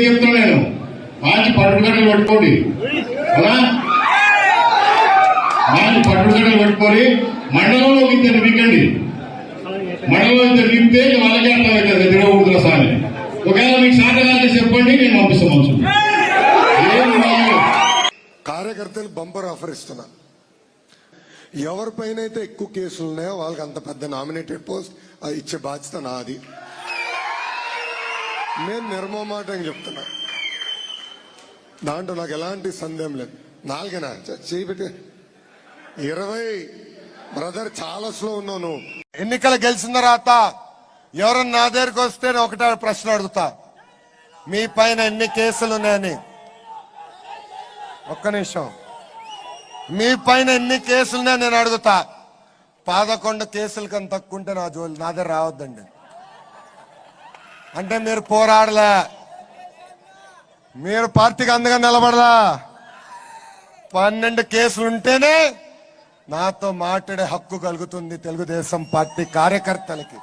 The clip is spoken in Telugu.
మీకే చెప్తాను నేను? మంచి పట్టుగడ్డలు పట్టుకోండి కదా మంచి పట్టుగడ్డలు పట్టుకొని మండలంలో ఇద్దరు దిగండి మండలంలో ఇద్దరు దిగితే వాళ్ళకే అర్థమవుతుంది తిరగకూడదు సార్ ఒకవేళ మీకు సాధనాలు చెప్పండి నేను పంపిస్తాను కార్యకర్తలు బంపర్ ఆఫర్ ఇస్తున్నా. ఎవరిపైన అయితే ఎక్కువ కేసులు ఉన్నాయో వాళ్ళకి అంత పెద్ద నామినేటెడ్ పోస్ట్ అది ఇచ్చే బాధ్యత నాది. నేను నిర్మమాటంగా చెప్తున్నా. దాంట్లో నాకు ఎలాంటి సందేహం లేదు. నాలుగేనా? చేపెట్టి ఇరవై. బ్రదర్ చాలా స్లో ఉన్నావు నువ్వు. ఎన్నికలు గెలిచిన తర్వాత ఎవరన్నా నా దగ్గరికి వస్తే నేను ఒకటే ప్రశ్న అడుగుతా. మీ పైన ఎన్ని కేసులు ఉన్నాయని? ఒక్క నిమిషం. మీ పైన ఎన్ని కేసులున్నాయని నేను అడుగుతా. పదకొండు కేసులు కన్నా తక్కువ ఉంటే నా జోలి నా దగ్గర రావద్దండి. అంటే మీరు పోరాడలే. మీరు పార్టీకి అందుగా నిలబడలా. పన్నెండు కేసులు ఉంటేనే నాతో మాట్లాడే హక్కు కలుగుతుంది తెలుగుదేశం పార్టీ కార్యకర్తలకి.